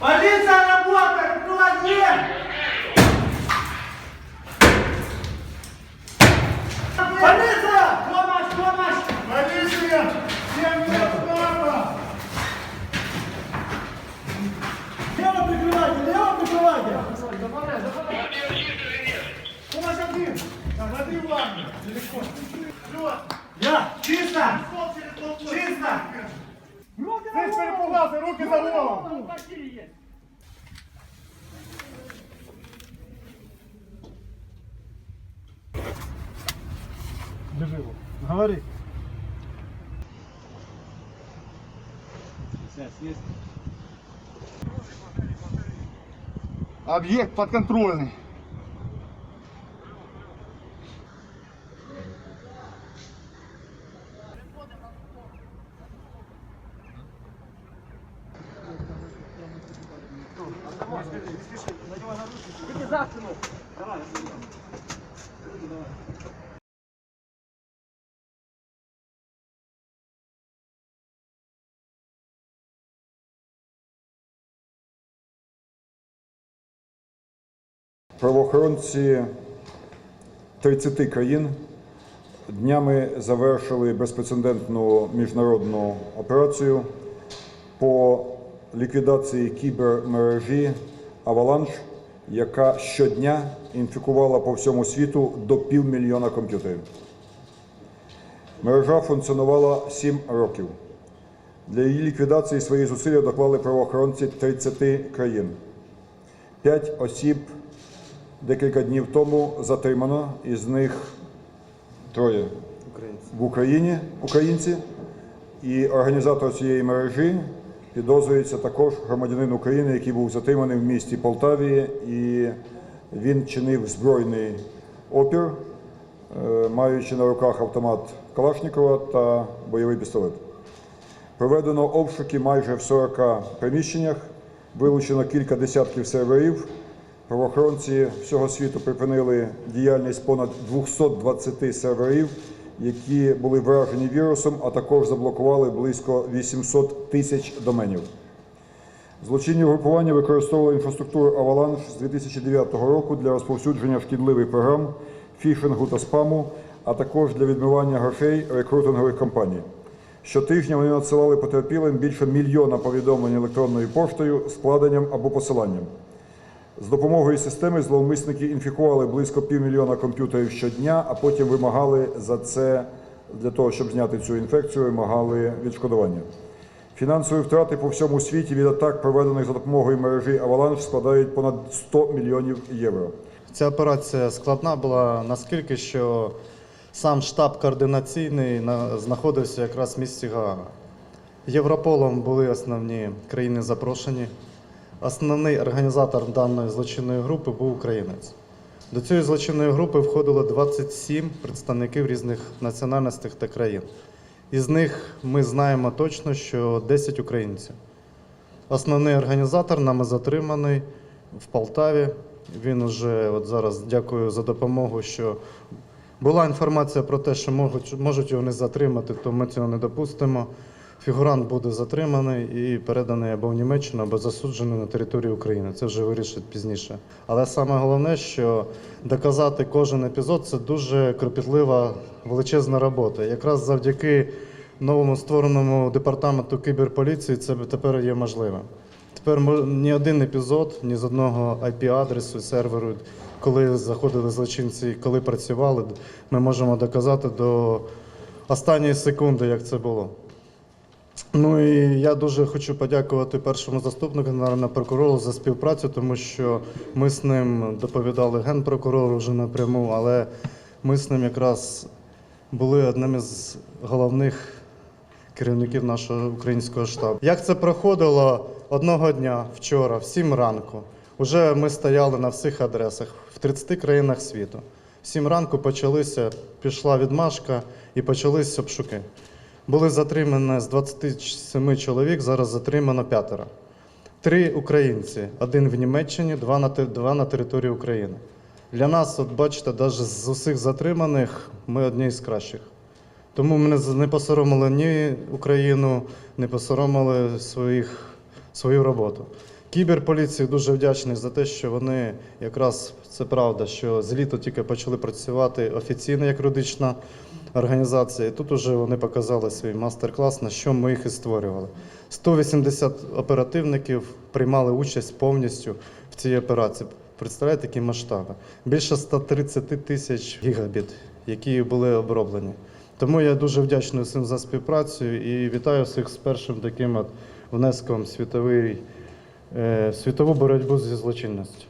빨리! Руки за голову! Держи его. Говори. Объект подконтрольный. Правоохоронці 30 країн днями завершили безпрецедентну міжнародну операцію по ліквідації кібермережі Аваланж, яка щодня інфікувала по всьому світу до півмільйона комп'ютерів. Мережа функціонувала 7 років. Для її ліквідації свої зусилля доклали правоохоронці 30 країн. П'ять осіб декілька днів тому затримано, із них троє в Україні, українці, і організатор цієї мережі підозрюється також громадянин України, який був затриманий в місті Полтаві, і він чинив збройний опір, е, маючи на руках автомат Калашникова та бойовий пістолет. Проведено обшуки майже в 40 приміщеннях, вилучено кілька десятків серверів. Правоохоронці всього світу припинили діяльність понад 220 серверів, які були вражені вірусом, а також заблокували близько 800 тисяч доменів. Злочинні групування використовували інфраструктуру Avalanche з 2009 року для розповсюдження шкідливих програм, фішингу та спаму, а також для відмивання грошей рекрутингових компаній. Щотижня вони надсилали потерпілим більше мільйона повідомлень електронною поштою, складенням або посиланням. З допомогою системи зловмисники інфікували близько півмільйона комп'ютерів щодня, а потім вимагали за це для того, щоб зняти цю інфекцію, вимагали відшкодування. Фінансові втрати по всьому світі від атак, проведених за допомогою мережі Avalanche, складають понад 100 мільйонів євро. Ця операція складна була наскільки, що сам штаб координаційний знаходився якраз в місті Гаага. Європолом були основні країни запрошені. Основний організатор даної злочинної групи був українець. До цієї злочинної групи входило 27 представників різних національностей та країн. Із них ми знаємо точно, що 10 українців. Основний організатор нами затриманий в Полтаві. Він уже от зараз дякую за допомогу. Що була інформація про те, що можуть, його не затримати, то ми цього не допустимо. Фігурант буде затриманий і переданий або в Німеччину, або засуджений на території України. Це вже вирішить пізніше. Але саме головне, що доказати кожен епізод це дуже кропітлива величезна робота. Якраз завдяки новому створеному департаменту кіберполіції це тепер є можливим. Тепер ні один епізод, ні з одного IP-адресу, серверу, коли заходили злочинці, коли працювали, ми можемо доказати до останньої секунди, як це було. Ну і я дуже хочу подякувати першому заступнику генерального прокурора за співпрацю, тому що ми з ним доповідали генпрокурору вже напряму, але ми з ним якраз були одним із головних керівників нашого українського штабу. Як це проходило одного дня вчора, в 7 ранку? Уже ми стояли на всіх адресах в 30 країнах світу. В 7 ранку почалися, пішла відмашка і почалися обшуки. Були затримані з 27 чоловік, зараз затримано п'ятеро. Три українці, один в Німеччині, два на, два на території України. Для нас, от бачите, навіть з усіх затриманих ми одні з кращих. Тому ми не посоромили ні Україну, не посоромили своїх, свою роботу. Кіберполіції дуже вдячний за те, що вони якраз це правда, що з літа тільки почали працювати офіційно як юридична організація. І тут уже вони показали свій мастер-клас, на що ми їх і створювали. 180 оперативників приймали участь повністю в цій операції. Представляєте, які масштаби? Більше 130 тисяч гігабіт, які були оброблені. Тому я дуже вдячний всім за співпрацю і вітаю всіх з першим таким от внеском світовий, е, світову боротьбу зі злочинністю.